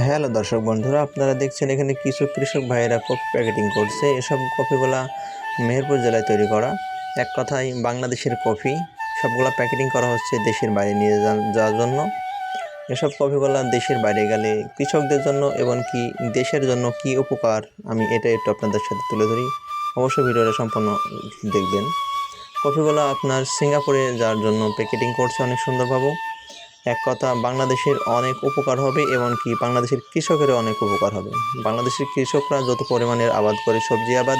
Hello দর্শক বন্ধুরা, আপনারা দেখছেন এখানে কিছু কৃষক ভাইয়েরা কফি প্যাকেটিং করছে। এসব কফিগুলা মেহেরপুর জেলায় তৈরি করা। এক কথায় বাংলাদেশের কফি সবগুলা প্যাকেটিং করা হচ্ছে দেশের বাইরে নিয়ে যাওয়ার জন্য। এসব কফিগুলা দেশের বাইরে গেলে কৃষকদের জন্য এবং কি দেশের জন্য কি উপকার, আমি এটা একটু আপনাদের সাথে তুলে ধরি। অবশ্যই ভিডিওটা সম্পূর্ণ দেখবেন। কফিগুলো আপনার সিঙ্গাপুরে যাওয়ার জন্য প্যাকেটিং করছে অনেক সুন্দরভাবে। এক কথা, বাংলাদেশের অনেক উপকার হবে এবং কি বাংলাদেশের কৃষকেরও অনেক উপকার হবে। বাংলাদেশের কৃষকরা যত পরিমাণের আবাদ করে সবজি আবাদ,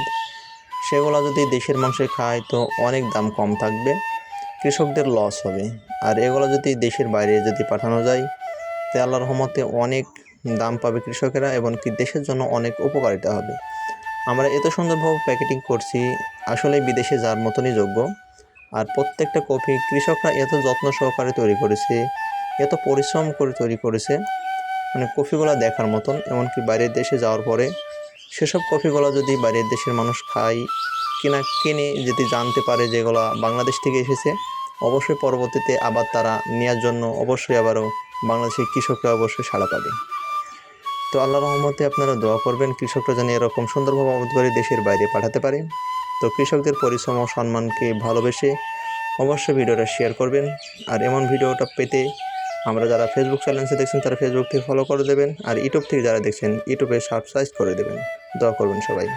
সেগুলো যদি দেশের মানুষে খায় তো অনেক দাম কম থাকবে, কৃষকদের লস হবে। আর এগুলো যদি দেশের বাইরে যদি পাঠানো যায়, তে আল্লাহর রহমতে অনেক দাম পাবে কৃষকেরা এবং কি দেশের জন্য অনেক উপকারিতা হবে। আমরা এত সুন্দরভাবে প্যাকেটিং করছি, আসলে বিদেশে যার মতনই যোগ্য। আর প্রত্যেকটা কফি কৃষকরা এত যত্ন সহকারে তৈরি করেছে এত পরিশ্রম করে তৈরি করেছে। মানে কফিগুলো দেখার মতন, এমনকি বাইরের দেশে যাওয়ার পরে সেসব কফিগুলো যদি বাইরের দেশের মানুষ খায়, কিনা কিনে যদি জানতে পারে যে এগুলো বাংলাদেশ থেকে এসেছে, অবশ্যই পরবর্তীতে আবার তারা নেওয়ার জন্য অবশ্যই আবারও বাংলাদেশের কৃষকরা অবশ্যই সাড়া পাবে। তো আল্লাহ রহমতে আপনারা দোয়া করবেন, কৃষকরা যেন এরকম সুন্দরভাবে আবাদ করে দেশের বাইরে পাঠাতে পারে। তো কৃষকদের পরিশ্রম ও সম্মানকে ভালোবেসে অবশ্যই ভিডিওটা শেয়ার করবেন, আর এমন ভিডিওটা পেতে আমরা যারা ফেসবুক চ্যানেলসে দেখছেন, তারা ফেসবুক থেকে ফলো করে দেবেন। আর ইউটিউব থেকে যারা দেখছেন ইউটিউবে সাবস্ক্রাইব করে দেবেন। দোয়া করবেন সবাই।